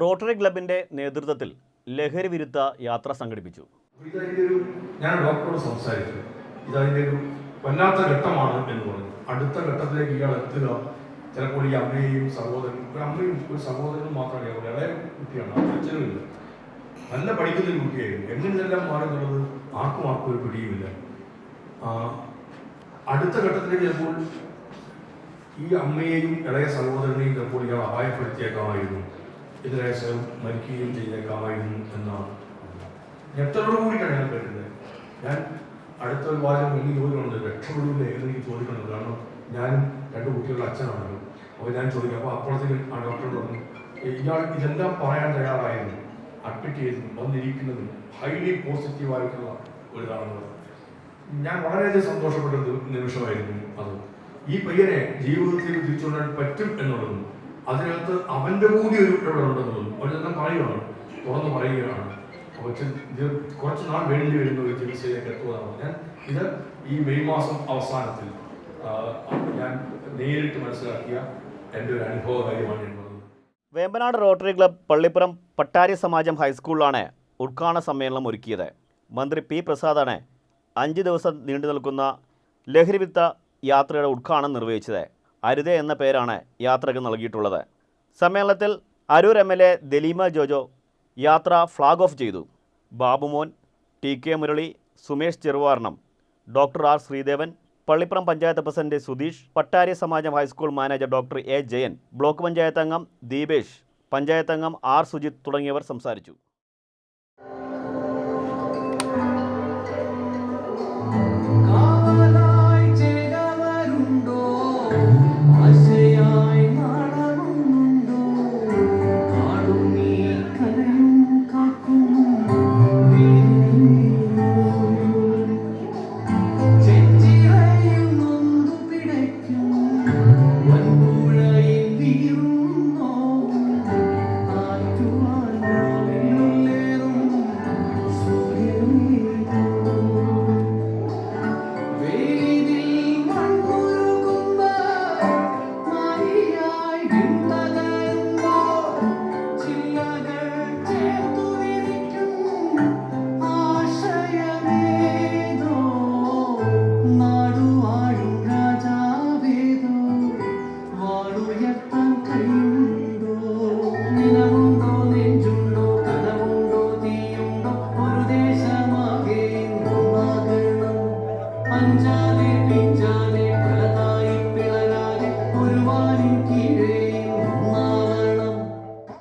Rotary ക്ലബിന്റെ നേതൃത്വത്തിൽ ലഹരി വിരുദ്ധ യാത്ര സംഘടിപ്പിച്ചു. ഞാൻ ഡോക്ടറോട് സംസാരിച്ചു. ഇതതിന്റെ ഒരു വല്ലാത്ത ഘട്ടമാണ് എന്ന് പറഞ്ഞു. അടുത്ത ഘട്ടത്തിലേക്ക് ഇയാൾ എത്തുക ചിലപ്പോൾ ഈ അമ്മയെയും സഹോദരനും ഒരു അമ്മയും ഒരു സഹോദരനും മാത്രമല്ല ഇളയ കുട്ടിയാണ് അച്ഛനുമില്ല നല്ല പഠിക്കുന്ന ഒരു കുട്ടിയായിരുന്നു. എങ്ങനെയെല്ലാം മാറുന്നുള്ളത് ആർക്കും ആർക്കും ഒരു പിടിയുമില്ല. അടുത്ത ഘട്ടത്തിലേക്ക് ചിലപ്പോൾ ഈ അമ്മയെയും ഇളയ സഹോദരനെയും ചിലപ്പോൾ ഇയാൾ അപായപ്പെടുത്തിയേക്കാമായിരുന്നു. സ്വയം മരിക്കുകയും ചെയ്തേക്കാമായിരുന്നു എന്നാണ്. ഞെട്ടലോട് കൂടിയാണ് ഞാൻ കേട്ടത് ഞാൻ അടുത്ത ഒരു വാചകം എനിക്ക് ചോദിക്കുന്നുണ്ട് രക്ഷപ്പെടില്ല എന്ന് എനിക്ക് ചോദിക്കുന്നുണ്ട് കാരണം ഞാൻ രണ്ട് കുട്ടികളുടെ അച്ഛനാണല്ലോ. അപ്പോൾ ഞാൻ ചോദിക്കും അപ്പോൾ അപ്പോഴത്തേക്കും ആ ഡോക്ടർ പറഞ്ഞു ഇയാൾ ഇതെല്ലാം പറയാൻ തയ്യാറായിരുന്നു. അഡ്മിറ്റ് ചെയ്തു വന്നിരിക്കുന്നതും ഹൈലി പോസിറ്റീവായിട്ടുള്ള ഒരു പറഞ്ഞു ഞാൻ വളരെയധികം സന്തോഷപ്പെട്ട നിമിഷമായിരുന്നു അത്. ഈ പയ്യനെ ജീവിതത്തിൽ തിരിച്ചുകൊണ്ടാൻ പറ്റും എന്നുള്ളതും അതിനകത്ത് അവന്റെ കൂടി ഒരു ഇവിടെ തോന്നുന്നു. അവരെല്ലാം പറയുകയാണ് തുറന്നു പറയുകയാണ്. ഇത് കുറച്ച് നാൾ വേണ്ടി വരുന്ന ഒരു ചികിത്സയിലേക്ക് എത്തുകയാണ് ഞാൻ ഇത് ഈ മെയ് മാസം അവസാനത്തിൽ ഞാൻ നേരിട്ട് മനസ്സിലാക്കിയ എന്റെ ഒരു അനുഭവ കാര്യമാണ് വേമ്പനാട് റോട്ടറി ക്ലബ് പള്ളിപ്പുറം പട്ടാരി സമാജം ഹൈസ്കൂളിലാണ് ഉദ്ഘാടന സമ്മേളനം ഒരുക്കിയത്. മന്ത്രി പി പ്രസാദാണ് അഞ്ച് ദിവസം നീണ്ടു നിൽക്കുന്ന ലഹരിവിത്ത യാത്രയുടെ ഉദ്ഘാടനം നിർവഹിച്ചത്. അരുതേ എന്ന പേരാണ് യാത്രയ്ക്ക് നൽകിയിട്ടുള്ളത്. സമ്മേളനത്തിൽ Aroor M L A Daleema Jojo യാത്ര ഫ്ലാഗ് ഓഫ് ചെയ്തു. Babumon T K Murali Sumesh Cheruvaranam doctor R Sreedevan Pallippuram panchayat president Sudheesh Pattari Samajam high school manager doctor A Jayan block panchayat അംഗം ദീപേഷ് പഞ്ചായത്ത് അംഗം R Sujith തുടങ്ങിയവർ സംസാരിച്ചു.